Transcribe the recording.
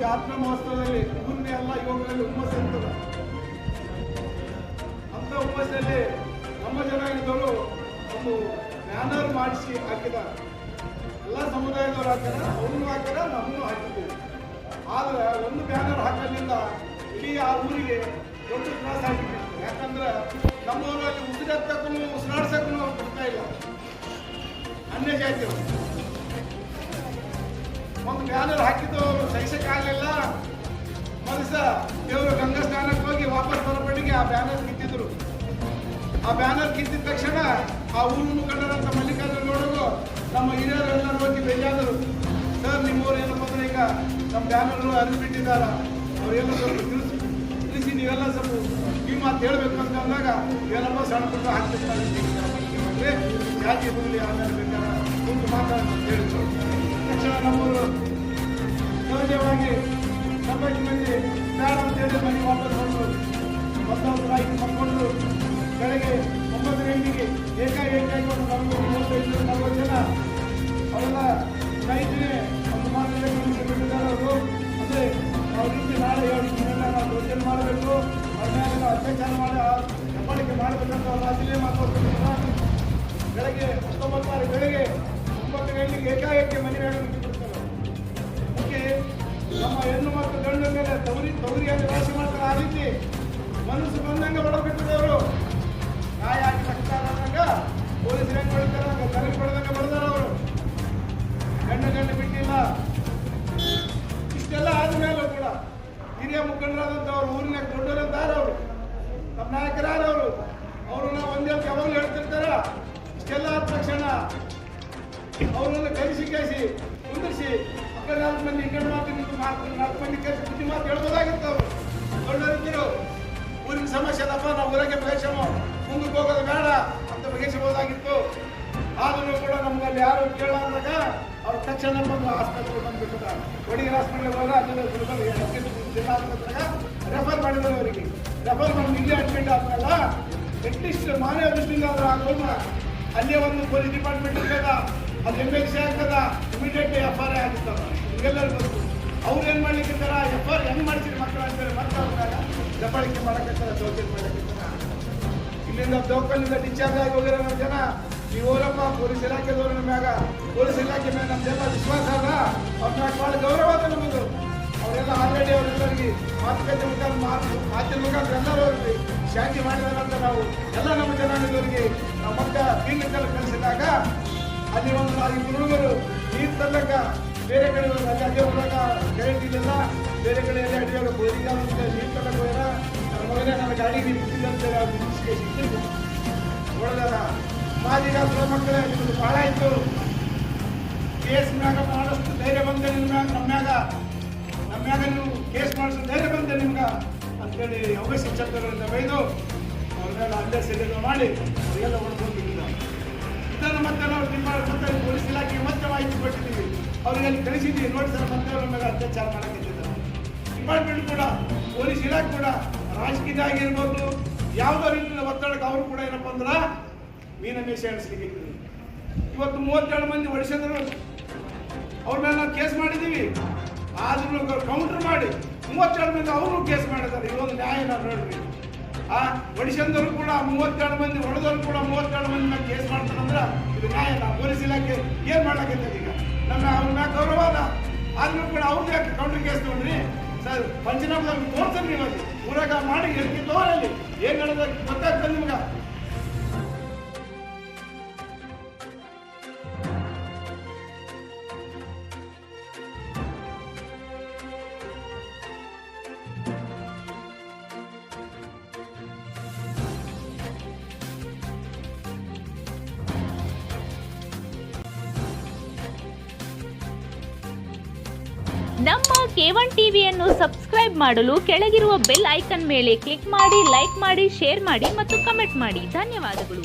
ಜಾತ್ರಾ ಮಹೋತ್ಸವದಲ್ಲಿ ಮುನ್ನೆ ಎಲ್ಲ ಯುವಕರಲ್ಲಿ ಹುಮ್ಮಸ್ ಇರ್ತದೆ. ಅಂತ ಹುಮ್ಮಸ್ಸಲ್ಲಿ ನಮ್ಮ ಜನಾಂಗದವರು ಒಂದು ಬ್ಯಾನರ್ ಮಾಡಿಸಿ ಹಾಕಿದ್ದಾರೆ. ಎಲ್ಲ ಸಮುದಾಯದವರು ಹಾಕ್ಯಾರ ಅವ್ರನ್ನೂ ಹಾಕ್ಯಾರ, ನಮ್ಮನ್ನು ಹಾಕಿದ್ದೀವಿ. ಆದ್ರೆ ಒಂದು ಬ್ಯಾನರ್ ಹಾಕೋದ್ರಿಂದ ಇಡೀ ಆ ಊರಿಗೆ ದೊಡ್ಡ ತ್ರಾಸ ಆಗಿಬಿಟ್ಟಿತ್ತು ಯಾಕಂದ್ರೆ ನಮ್ಮವರು ಅಲ್ಲಿ ಉಸಿರಾಡ್ತಕ್ಕೂ ಉಸಿರಾಡ್ಸಕ್ಕೂ ಅವ್ರು ಇಲ್ಲ. ಅನ್ಯ ಜಾತಿಯವರು. ಒಂದು ಬ್ಯಾನರ್ ಹಾಕಿದ್ದು ಸಹಿಸಕ್ಕಾಗಲಿಲ್ಲ ಮನುಷ್ಯ ದೇವರು ಗಂಗಾ ಸ್ನಾನಕ್ಕೆ ಹೋಗಿ ವಾಪಸ್ ಬರೋ ಆ ಬ್ಯಾನರ್ ಕಿತ್ತಿದ್ರು. ಆ ಬ್ಯಾನರ್ ಕಿತ್ತಿದ ತಕ್ಷಣ ಆ ಊರು ಮುಖಂಡರಂತ ಮಲ್ಲಿಕಾರ್ಜುನ ನೋಡಲು ನಮ್ಮ ಹಿರಿಯರೆಲ್ಲರೂ ಹೋಗಿ ಬೆಳೆಯಾದರು. ಸರ್, ನಿಮ್ಮವ್ರು ಏನಪ್ಪ ಅಂದ್ರೆ ಈಗ ನಮ್ಮ ಬ್ಯಾನರ್ ಹರಿದ್ಬಿಟ್ಟಿದ್ದಾರ ಅವರೆಲ್ಲ ಸ್ವಲ್ಪ ತಿಳಿಸಿ ತಿಳಿಸಿ ನೀವೆಲ್ಲ ಸ್ವಲ್ಪ ಈ ಮಾತು ಹೇಳಬೇಕು ಅಂತ ಅಂದಾಗ ಏನಪ್ಪ ಸಣ್ಣ ಪುಟ್ಟ ಹಾಕ್ತಿರ್ತಾರೆ ಅಂದ್ರೆ ಜಾತಿ ಬರಲಿ ಆಮೇಲೆ ಬೇಕಾದ್ರೆ ಒಂದು ಮಾತಾಡ ತಕ್ಷಣ ನಮ್ಮವರು ಸಹಜವಾಗಿ ನಮ್ಮಲ್ಲಿ ಮಂದಿ ಅಂತೇಳಿ ಮನೆ ವಾಪಸ್ ಬಂದು ಬಂದವರು ಆಯ್ತು ಮಾಡ್ಕೊಂಡು ಬೆಳಗ್ಗೆ ಒಂಬತ್ತು ಒಂದು ನಲವತ್ತು ಮೂವತ್ತೈದು ನಲವತ್ತು ಜನ ಅವೆಲ್ಲ ರೈತರೇ ಒಂದು ಮಾತುಕತೆ ಬಿಟ್ಟಿದ್ದಾರೆ ಅವರು ಅಂದರೆ ನಾಳೆ ದಿನ ನಾವು ಮಾಡಬೇಕು ಅದನ್ನ ಅತ್ಯಾಚಾರ ಮಾಡಿ ಹೆಬ್ಬಾಳಿಕೆ ಮಾಡಬೇಕಂತ ಅವ್ರು ಬೆಳಗ್ಗೆ ಹತ್ತೊಂಬತ್ತು ತಾರೀಕು ಬೆಳಗ್ಗೆ ಒಂಬತ್ತು ಗಂಟೆಗೆ ಏಕಾಏಕಿ ಮನೆ ತವರಿ ತವರಿಯಾಗಿ ಮಾಡ್ತಾರೆ ಆ ರೀತಿ ಮನಸ್ಸು ಬಂದಂಗೆ ಹೊಡಬಿಟ್ಟಿದವರು ಗಾಯ ಆಗಿ ಕಷ್ಟ ಆದಂಗ ಪೊಲೀಸರು ಹೆಂಗ್ ಹೊಡಿತಾರ ಕರೆಗೆ ಹೊಡೆದಂಗೆ ಅವರು. ಗಂಡು ಗಂಡು ಬಿಟ್ಟಿಲ್ಲ. ಇಷ್ಟೆಲ್ಲ ಆದ್ಮೇಲೂ ಕೂಡ ಹಿರಿಯ ಮುಖಂಡರಾದಂಥವ್ರು ಊರಿನ ದೊಡ್ಡವರಂತಾರ ಅವರು? ನಮ್ಮ ನಾಯಕರಾರ ಅವರು? ನಾವು ಒಂದೇ ಯಾವಾಗಲೂ ಹೇಳ್ತಿರ್ತಾರ. ಇಷ್ಟೆಲ್ಲ ಆದ ತಕ್ಷಣ ಅವರನ್ನು ಕರೆಸಿ ಕರೆಸಿ ಕುಂದಿರಿಸಿ ಅಕ್ಕ ನಾಲ್ಕು ಮಂದಿ ಈ ಮಾತು ನಾಲ್ಕು ಮಂದಿ ಬುದ್ಧಿ ಮಾತು ಹೇಳ್ಬೋದಾಗಿತ್ತು ದೊಡ್ಡವರಿದ್ದರು ಊರಿನ ಸಮಸ್ಯೆ ಅದಪ್ಪ, ನಾವು ಊರಾಗೆ ಬಗೆಸಮ ಮುಂದಕ್ಕೆ ಹೋಗೋದು ಬೇಡ ಅಂತ ಬಗೆಸಬಹುದಾಗಿತ್ತು ಆದರೂ ಕೂಡ ನಮ್ಗೆ ಅಲ್ಲಿ ಯಾರು ಕೇಳಾದಾಗ ಅವ್ರು ತಕ್ಷಣ ಬಂದು ಆಸ್ಪತ್ರೆಗೆ ಬಂದ್ಬಿಟ್ಟಿದ್ದಾರೆ ಒಡಿಗೆ ಹಾಸ್ಪಿಟ್ಲಿಗೆ ಹೋಗ ಅಲ್ಲಿ ಗುಲ್ಬರ್ಗ ಜಿಲ್ಲಾಸ್ಪತ್ರೆಗೆ ರೆಫರ್ ಅವರಿಗೆ. ರೆಫರ್ ಇಲ್ಲಿ ಅಡ್ಮಿಟ್ ಆದ್ರಲ್ಲ ಅಟ್ಲೀಸ್ಟ್ ಮಾನವ ದೃಷ್ಟಿಯಿಂದ ಆದ್ರೂ ಆಗೋಲ್ಲ ಅಲ್ಲೇ ಒಂದು ಪೊಲೀಸ್ ಡಿಪಾರ್ಟ್ಮೆಂಟ್ ಇರ್ತದ ಅದು ಎಂ ಎಲ್ ಸಿ ಆಗ್ತದ ಇಮಿಡಿಯೇಟ್ಲಿ ಎಫ್ ಆರ್ ಐ ಆಗಿರ್ತದ. ಗೊತ್ತು. ಅವ್ರು ಏನು ಮಾಡ್ಲಿಕ್ಕೆ ಎಫ್ ಆರ್ ಹೆಂಗ್ ಮಾಡ್ತೀರಿ ಮಕ್ಕಳು ಅಂತೇಳಿ ಮತ್ತೆ ಅವ್ರನ್ನ ದಬ್ಬಾಳಿಕೆ ಮಾಡಕ್ಕಿರ್ತಾರ ದೌರ್ಜನ್ಯ ಮಾಡಕ್ಕಿರ್ತಾರ ಇಲ್ಲಿಂದ ದೋಕಲ್ಲಿಂದ ಡಿಸ್ಚಾರ್ಜ್ ಆಗಿ ಹೋಗಿರೋ ನಮ್ಮ ಜನ ನೀವು ಹೋರಪ್ಪ ಪೊಲೀಸ್ ಇಲಾಖೆದವ್ರ ನಮ್ಯಾಗ ಮ್ಯಾಗ, ಪೊಲೀಸ್ ಇಲಾಖೆ ಮೇಲೆ ನಮ್ಮ ಜನ ವಿಶ್ವಾಸ ಅದ. ಅವ್ರ ಮ್ಯಾಗ ಭಾಳ ಗೌರವ ಅದ ನಮಗೂ ಅವರೆಲ್ಲ ಆಲ್ರೆಡಿ ಅವರೆಲ್ಲರಿಗೆ ಮಾತುಕತೆ ಮುಖಾಂತರ ಮಾತು ಮಾಧ್ಯಮ ಮುಖಾಂತರ ಎಲ್ಲರೂ ಅವ್ರಿಗೆ ಶಾಂತಿ ಮಾಡಿದಾರಂತ ನಾವು ಎಲ್ಲ ನಮ್ಮ ಜನಾಂಗದವರಿಗೆ ನಮ್ಮ ಮಕ್ಕ ಬೀಗಕ್ಕಲ್ಲಿ ಕಳಿಸಿದಾಗ ಅಲ್ಲಿ ಒಂದು ಮಾರಿ ಹುಡುಗರು ನೀರು ತರ್ಲಕ್ಕ ಬೇರೆ ಕಡೆ ಅದೇ ಹೋದಾಗ ಕರೆಂಟ್ ಬೇರೆ ಕಡೆ ಎಲ್ಲ ಅಡಿಯಾಗ ಬೋರಿಗೆ ನೀರು ತಗೊಂಡು ಹೋದ ನಮ್ಮ ಮಗನೇ ನನ್ನ ಗಾಡಿ ನಿಂತಿದ್ದಂತೆ ಒಳ್ಳೆದ ಸಿಕ್ಕಿದ್ರು ಹೊಡೆದಾರ ಮಾದಿಗಾತ್ರ ಮಕ್ಕಳೇ, ನಿಮ್ದು ಭಾಳ ಆಯ್ತು. ಕೇಸ್ ಮ್ಯಾಗ ಮಾಡಷ್ಟು ಧೈರ್ಯ ಬಂದೆ ನಿಮ್ಮ ನಮ್ಮ್ಯಾಗ ನಮ್ಮ್ಯಾಗ ನಮ್ಮ ನೀವು ಕೇಸ್ ಮಾಡಿಸೋ ಧೈರ್ಯ ಬಂದೆ ನಿಮ್ಗೆ ಅಂತೇಳಿ ಅವ ಶಿಕ್ಷಕರಿಂದ ಬೈದು ಅವ್ರ ಮೇಲೆ ಅಲ್ಲೇ ಸೆಲೆಗಳು ಮಾಡಿ ಅವರಿಗೆಲ್ಲ ಹೊಡ್ಕೊಂಡು ಇದನ್ನು ಮತ್ತೆ ನಾವು ನಿಮ್ಮ ಮತ್ತೆ ಪೊಲೀಸ್ ಇಲಾಖೆ ಮತ್ತೆ ಮಾಹಿತಿ ಕೊಟ್ಟಿದ್ದೀವಿ. ಅವ್ರಿಗೆ ಅಲ್ಲಿ ಕಳಿಸಿದ್ದೀವಿ ನೋಡಿ ಸರ್ ಮತ್ತೆ ಅವ್ರ ಮೇಲೆ ಅತ್ಯಾಚಾರ ಮಾಡಕ್ಕಿದ್ದಾರೆ ಡಿಪಾರ್ಟ್ಮೆಂಟ್ ಕೂಡ, ಪೊಲೀಸ್ ಇಲಾಖೆ ಕೂಡ ರಾಜಕೀಯದಾಗಿರ್ಬೋದು ಯಾವುದೋ ರೀತಿಯ ಒತ್ತಡಕ್ಕೆ ಅವರು ಕೂಡ ಏನಪ್ಪ ಅಂದ್ರೆ ಮೀನಮೇಷ ಇವತ್ತು ಮೂವತ್ತೆರಡು ಮಂದಿ ಹೊಡಿಸಿದ್ರು. ಅವ್ರ ಮೇಲೆ ನಾವು ಕೇಸ್ ಮಾಡಿದ್ದೀವಿ. ಆದ್ರೂ ಕೌಂಟರ್ ಮಾಡಿ ಮೂವತ್ತೆರಡು ಮಂದಿ ಅವರು ಕೇಸ್ ಮಾಡಿದ್ದಾರೆ. ಇದೊಂದು ನ್ಯಾಯ ನಾನು ನೋಡ್ರಿ. ಆ ಒಡಿಶಂದವರು ಕೂಡ ಮೂವತ್ತೆರಡು ಮಂದಿ, ಹೊಡೆದವರು ಕೂಡ ಮೂವತ್ತೆರಡು ಮಂದಿ ಮೇಲೆ ಕೇಸ್ ಮಾಡ್ತಾರಂದ್ರೆ ಇದು ನ್ಯಾಯ ಪೊಲೀಸ್ ಇಲಾಖೆ ಏನು ಮಾಡ್ಲಾಕೈತೆ ಈಗ? ನಮ್ಮ ಅವ್ರ ಮ್ಯಾಗ ಗೌರವ ಅದ ಆದ್ರೂ ಕೂಡ ಅವ್ರದ್ದು ಯಾಕೆ ಕೌಂಟರ್ ಕೇಸ್ ತಗೊಂಡ್ರಿ ಸರ್ ಪಂಚನಾಮದಲ್ಲಿ ತೋರ್ಸರಿ ನೀವು ಅಲ್ಲಿ ಊರಾಗ ಮಾಡಿ ಎಲ್ಲಿ ತೋರಲ್ಲಿ ಏನ್ ಹೇಳೋದು ಗೊತ್ತಾಗ್ತದೆ ನಿಮ್ಗೆ ನಮ್ಮ ಕೇವನ್ ಟಿವಿಯನ್ನು ಸಬ್ಸ್ಕ್ರೈಬ್ ಮಾಡಲು ಕೆಳಗಿರುವ ಬೆಲ್ ಐಕನ್ ಮೇಲೆ ಕ್ಲಿಕ್ ಮಾಡಿ ಲೈಕ್ ಮಾಡಿ ಶೇರ್ ಮಾಡಿ ಮತ್ತು ಕಮೆಂಟ್ ಮಾಡಿ. ಧನ್ಯವಾದಗಳು.